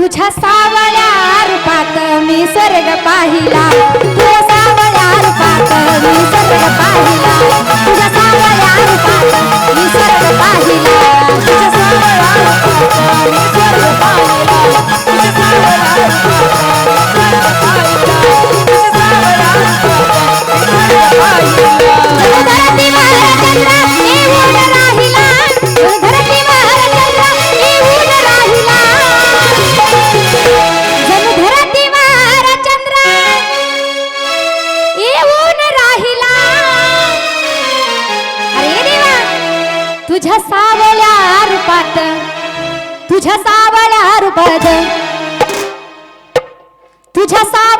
तुझ्या सावळ्या रूपात मी सर्ग पाहिला. तुझ्या सावळ्या रूपात मी सर्ग पाहिला. तुझ्या सावल्या रूपात. तुझ्या सावल्या रूपात. तुझ्या साव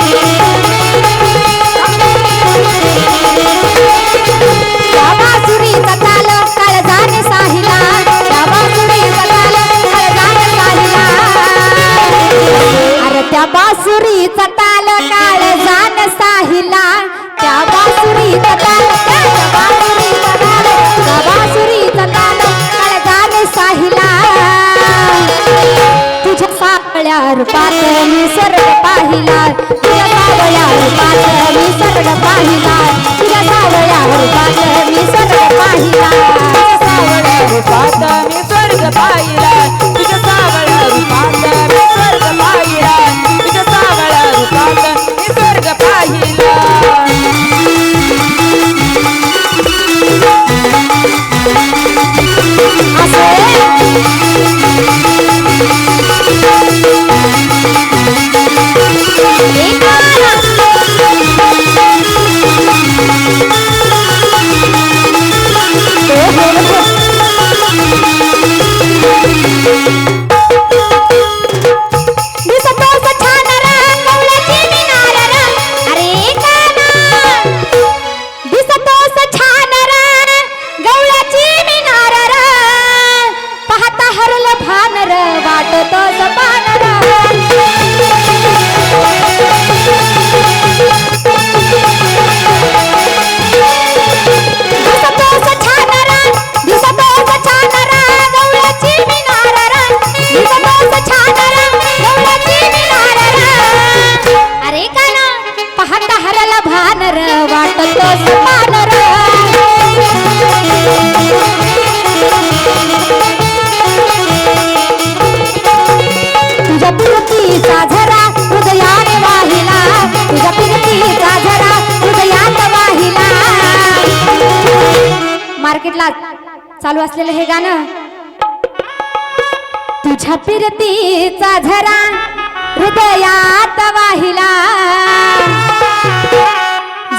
Everybody वाटत सप चालू असलेलं हे गाणं. तुझ्या फिरतीचा झरा हृदयात वाहिला.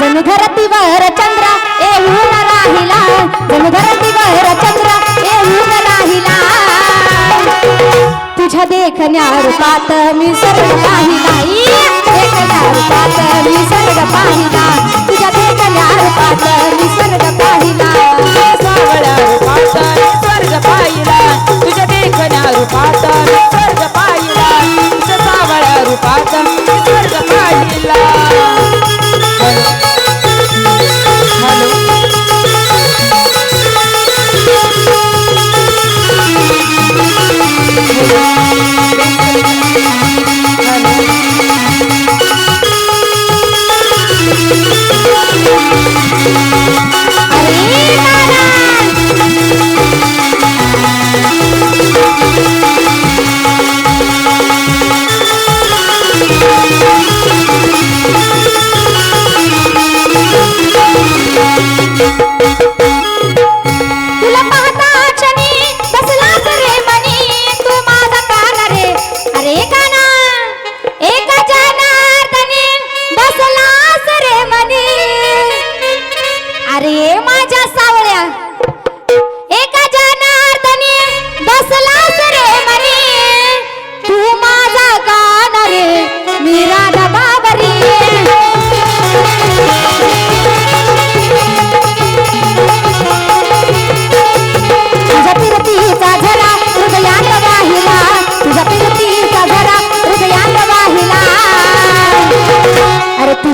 जणू चंद्र येऊन राहिला. जणू चंद्र येऊन राहिला. तुझ्या देखण्या रूपात मी सर्व पाहिला. देखण्या रूपात मी सर्व पाहिला. तुझ्या देखण्या रूपात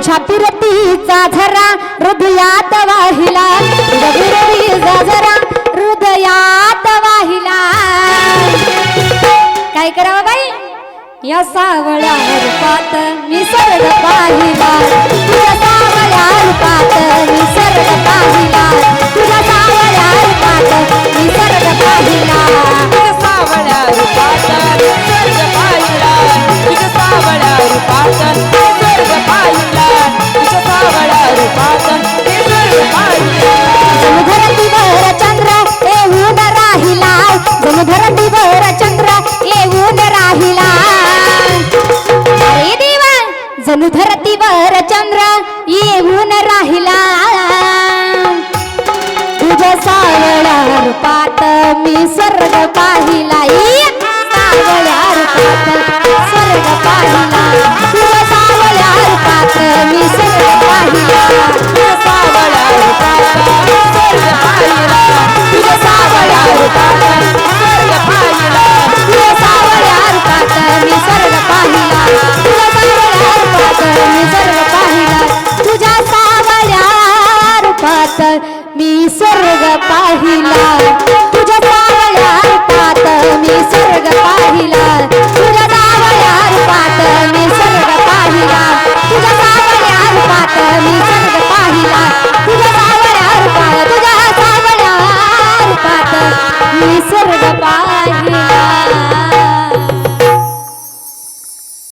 छातीरतीचा झरा हृदयात वाहिला. रविरवीचा झरा हृदयात वाहिला. काय करावं बाई? या सावळ्या रूपात मी सरळ पाहिला. तुझ्या सावळ्या रूपात मी सरळ पाहिला. तुझ्या सावळ्या रूपात मी सरळ पाहिला. जणू धरतीवर चंद्र येऊन राहिला. तुझ्या सावळा रूपात मी स्वर्ग पाहिला.